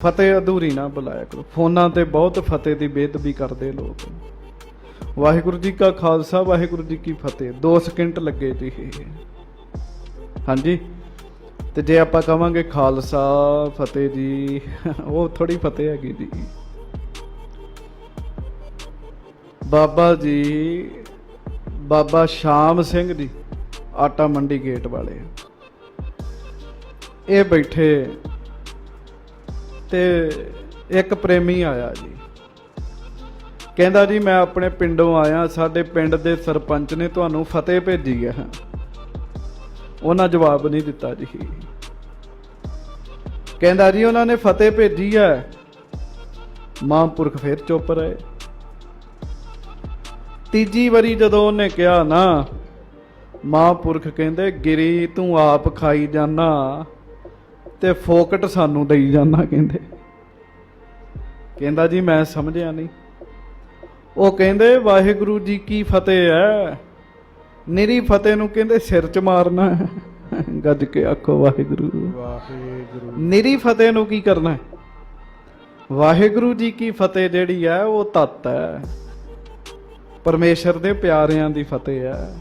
ਫਤਿਹ ਅਧੂਰੀ ਨਾ ਬੁਲਾਇਆ ਕਰੋ। ਫੋਨਾਂ ਤੇ ਬਹੁਤ ਫਤਿਹ ਦੀ ਬੇਦਬੀ ਕਰਦੇ ਲੋਕ। ਵਾਹਿਗੁਰੂ ਜੀ ਕਾ ਖਾਲਸਾ, ਵਾਹਿਗੁਰੂ ਜੀ ਕੀ ਫਤਿਹ। 2 ਸਕਿੰਟ ਲੱਗੇ ਜੀ। ਹਾਂਜੀ। ਤੇ ਜੇ ਆਪਾਂ ਕਵਾਂਗੇ ਖਾਲਸਾ, ਫਤਿਹ ਜੀ, ਉਹ ਥੋੜੀ ਫਤਿਹ ਹੈਗੀ ਜੀ। ਬਾਬਾ ਜੀ, ਬਾਬਾ ਸ਼ਾਮ ਸਿੰਘ ਜੀ, ਆਟਾ ਮੰਡੀ ਗੇਟ ਵਾਲੇ। ਇਹ ਬੈਠੇ ਤੇ ਇੱਕ ਪ੍ਰੇਮੀ ਆਇਆ ਜੀ। ਕਹਿੰਦਾ ਜੀ, ਮੈਂ ਆਪਣੇ ਪਿੰਡੋਂ ਆਇਆ, ਸਾਡੇ ਪਿੰਡ ਦੇ ਸਰਪੰਚ ਨੇ ਤੁਹਾਨੂੰ ਫਤਿਹ ਭੇਜੀ ਹੈ ਉਹਨਾਂ ਜਵਾਬ ਨਹੀਂ ਦਿੱਤਾ ਜੀ। ਕਹਿੰਦਾ ਜੀ, ਉਹਨਾਂ ਨੇ ਫਤਿਹ ਭੇਜੀ ਹੈ ਮਹਾਂਪੁਰਖ ਫਿਰ ਚੁੱਪ ਰਹੇ। ਤੀਜੀ ਵਾਰੀ ਜਦੋਂ ਉਹਨੇ ਕਿਹਾ ਨਾ, ਮਹਾਂਪੁਰਖ ਕਹਿੰਦੇ, ਗਿਰੀ ਤੂੰ ਆਪ ਖਾਈ ਜਾਣਾ ਤੇ ਫੋਕਟ ਸਾਨੂੰ ਦੇਈ ਜਾਣਾ ਕਹਿੰਦੇ। ਕਹਿੰਦਾ ਜੀ ਮੈਂ ਸਮਝਿਆ ਨਹੀਂ। ਉਹ ਕਹਿੰਦੇ ਵਾਹਿਗੁਰੂ ਜੀ ਕੀ ਫਤਿਹ ਹੈ। ਨਿਰੀ ਫਤਿਹ ਨੂੰ ਕਹਿੰਦੇ ਸਿਰ 'ਚ ਮਾਰਨਾ ਹੈ। ਗੱਜ ਕੇ ਆਖੋ ਵਾਹਿਗੁਰੂ। ਵਾਹਿਗੁਰੂ। ਨਿਰੀ ਫਤਿਹ ਨੂੰ ਕੀ ਕਰਨਾ ਹੈ? ਵਾਹਿਗੁਰੂ ਜੀ ਕੀ ਫਤਿਹ ਜਿਹੜੀ ਹੈ ਉਹ ਤਤ ਹੈ। ਪਰਮੇਸ਼ਰ ਦੇ ਪਿਆਰਿਆਂ ਦੀ ਫਤਿਹ ਹੈ।